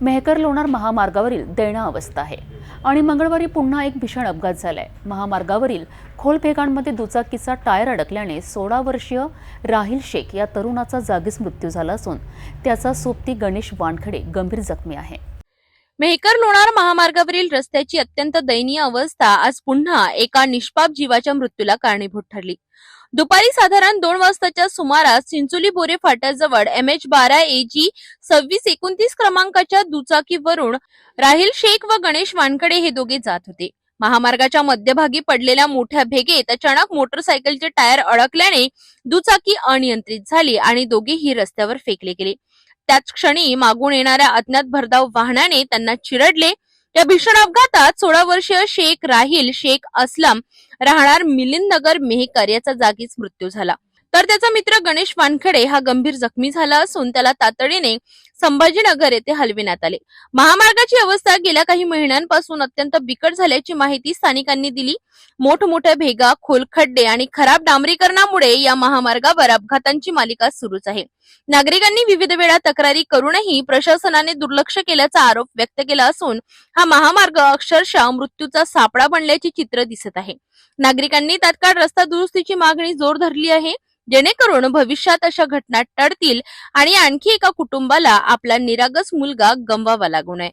मेहकर लोणार महामार्गावरील दैना अवस्था आहे. आणि मंगळवारी पुन्हा एक भीषण अपघात झालाय. महामार्गावरील खोल फेकांमध्ये दुचाकीचा टायर अडकल्याने सोळा वर्षीय राहिल शेख या तरुणाचा जागीच मृत्यू झाला असून त्याचा सोबती गणेश वानखडे गंभीर जखमी आहे. मेहकर लोणार महामार्गावरील रस्त्याची अत्यंत दयनीय अवस्था आज पुन्हा एका निष्पाप जीवाच्या मृत्यूला कारणीभूत ठरली. दुपारी साधारण दोन वाजताच्या सुमारास चिंचोली बोरे फाट्याजवळ एम एच बारा ए जी सव्वीस एकोणतीस क्रमांकाच्या दुचाकीवरून राहिल शेख व गणेश वानकडे हे दोघे जात होते. महामार्गाच्या मध्यभागी पडलेल्या मोठ्या भेगेत अचानक मोटरसायकलचे टायर अडकल्याने दुचाकी अनियंत्रित झाली आणि दोघेही रस्त्यावर फेकले गेले. त्याच क्षणी मागून येणाऱ्या अज्ञात भरधाव वाहनाने त्यांना चिरडले या भीषण अपघातात सोळा वर्षीय शेख राहील शेख असलम राहणार मिलिंद नगर मेहकर याचा जागीच मृत्यू झाला. तर त्याचा मित्र गणेश वानखडे हा गंभीर जखमी झाला असून त्याला तातडीने संभाजीनगर येथे हलविण्यात आले. महामार्गाची अवस्था गेल्या काही महिन्यांपासून अत्यंत बिकट झाल्याची माहिती स्थानिकांनी दिली. मोठमोठ्या भेगा खोल खड्डे आणि खराब डांबरीकरणामुळे या महामार्गावर अपघातांची मालिका सुरूच आहे. नागरिकांनी विविध वेळा तक्रारी करूनही प्रशासनाने दुर्लक्ष केल्याचा आरोप व्यक्त केला असून हा महामार्ग अक्षरशः मृत्यूचा सापळा बनल्याचे चित्र दिसत आहे. नागरिकांनी तात्काळ रस्ता दुरुस्तीची मागणी जोर धरली आहे. जेणेकरून भविष्यात अशा घटना टळतील आणि आणखी एका कुटुंबाला आपला निरागस मुलगा गमवावा लागू नये.